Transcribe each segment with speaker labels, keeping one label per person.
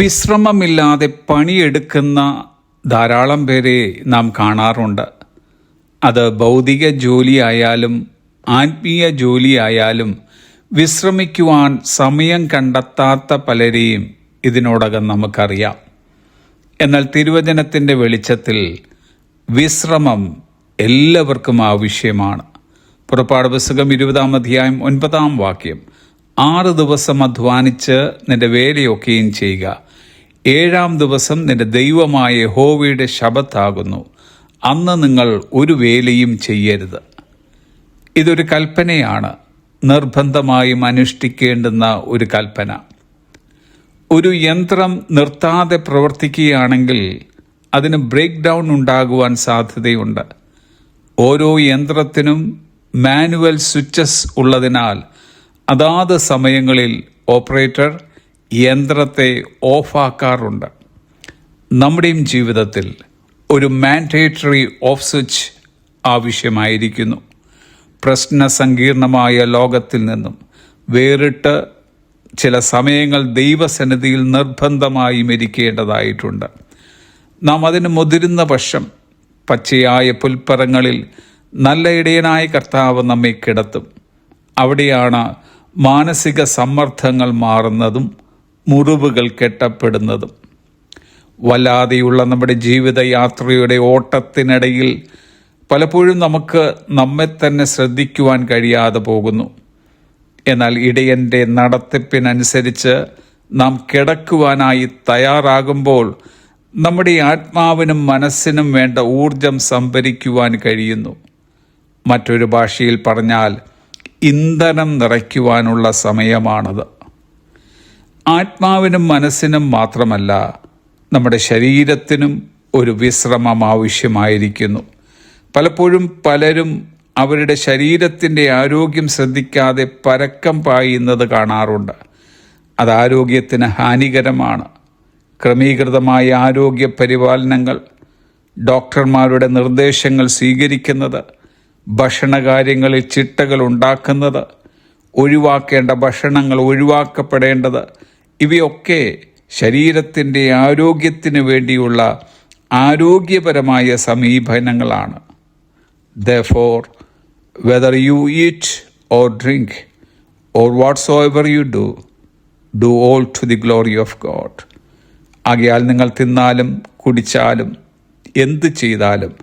Speaker 1: വിശ്രമമില്ലാതെ പണിയെടുക്കുന്ന ധാരാളം പേരെ നാം കാണാറുണ്ട്. അത് ഭൗതിക ജോലിയായാലും ആത്മീയ ജോലിയായാലും വിശ്രമിക്കുവാൻ സമയം കണ്ടെത്താത്ത പലരെയും ഇതിനോടകം നമുക്കറിയാം. എന്നാൽ തിരുവചനത്തിന്റെ വെളിച്ചത്തിൽ വിശ്രമം എല്ലാവർക്കും ആവശ്യമാണ്. പുറപ്പാട് പുസ്തകം ഇരുപതാം അധ്യായം ഒൻപതാം വാക്യം. ആറ് ദിവസം അധ്വാനിച്ച് നിന്റെ വേലയൊക്കെയും ചെയ്യുക. ഏഴാം ദിവസം നിന്റെ ദൈവമായ ഹോവയുടെ ശബത്താകുന്നു അന്ന് നിങ്ങൾ ഒരു വേലയും ചെയ്യരുത്. ഇതൊരു കൽപ്പനയാണ്. നിർബന്ധമായും അനുഷ്ഠിക്കേണ്ടുന്ന ഒരു കൽപ്പന. ഒരു യന്ത്രം നിർത്താതെ പ്രവർത്തിക്കുകയാണെങ്കിൽ അതിന് ബ്രേക്ക് ഡൗൺ ഉണ്ടാകുവാൻ സാധ്യതയുണ്ട്. ഓരോ യന്ത്രത്തിനും മാനുവൽ സ്വിച്ചസ് ഉള്ളതിനാൽ അതാത് സമയങ്ങളിൽ ഓപ്പറേറ്റർ യന്ത്രത്തെ ഓഫാക്കാറുണ്ട്. നമ്മുടെയും ജീവിതത്തിൽ ഒരു മാൻഡേറ്ററി ഓഫ് സ്വിച്ച് ആവശ്യമായിരിക്കുന്നു. പ്രശ്ന സങ്കീർണമായ ലോകത്തിൽ നിന്നും വേറിട്ട് ചില സമയങ്ങൾ ദൈവസന്നിധിയിൽ നിർബന്ധമായും ഇരിക്കേണ്ടതായിട്ടുണ്ട്. നാം അതിന് മുതിരുന്ന പക്ഷം പച്ചയായ പുൽപ്പറങ്ങളിൽ നല്ല ഇടയനായ കർത്താവ് നമ്മെ കിടത്തും. അവിടെയാണ് മാനസിക സമ്മർദ്ദങ്ങൾ മാറുന്നതും മുറിവുകൾ കെട്ടപ്പെടുന്നതും വല്ലാതെയുള്ള നമ്മുടെ ജീവിതയാത്രയുടെ ഓട്ടത്തിനിടയിൽ പലപ്പോഴും നമുക്ക് നമ്മെ തന്നെ ശ്രദ്ധിക്കുവാൻ കഴിയാതെ പോകുന്നു. എന്നാൽ ഇടയന്റെ നടത്തിപ്പിനനുസരിച്ച് നാം കിടക്കുവാനായി തയ്യാറാകുമ്പോൾ നമ്മുടെ ആത്മാവിനും മനസ്സിനും വേണ്ട ഊർജം സംഭരിക്കുവാൻ കഴിയുന്നു. മറ്റൊരു ഭാഷയിൽ പറഞ്ഞാൽ ഇന്ധനം നിറയ്ക്കുവാനുള്ള സമയമാണത്. ആത്മാവിനും മനസ്സിനും മാത്രമല്ല നമ്മുടെ ശരീരത്തിനും ഒരു വിശ്രമം ആവശ്യമായിരിക്കുന്നു. പലപ്പോഴും പലരും അവരുടെ ശരീരത്തിന്റെ ആരോഗ്യം ശ്രദ്ധിക്കാതെ പരക്കം പായുന്നത് കാണാറുണ്ട്. അത് ആരോഗ്യത്തിന് ഹാനികരമാണ്. ക്രമീകൃതമായ ആരോഗ്യ പരിപാലനങ്ങൾ ഡോക്ടർമാരുടെ നിർദ്ദേശങ്ങൾ സ്വീകരിക്കുന്നത് ഭക്ഷണകാര്യങ്ങളിൽ ചിട്ടകൾ ഉണ്ടാക്കുന്നത് ഒഴിവാക്കേണ്ട ഭക്ഷണങ്ങൾ ഒഴിവാക്കപ്പെടേണ്ടത് ഇവയൊക്കെ ശരീരത്തിന്റെ ആരോഗ്യത്തിന് വേണ്ടിയുള്ള ആരോഗ്യപരമായ സമീപനങ്ങളാണ്. The for whether you eat or drink or whatsoever you do do all to the glory of God ആകയാൽ നിങ്ങൾ തിന്നാലും കുടിച്ചാലും എന്ത് ചെയ്താലും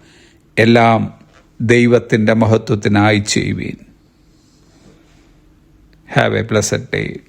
Speaker 1: എല്ലാം ദൈവത്തിന്റെ മഹത്വത്തിനായി ചെയ്യുവീൻ. Have a pleasant day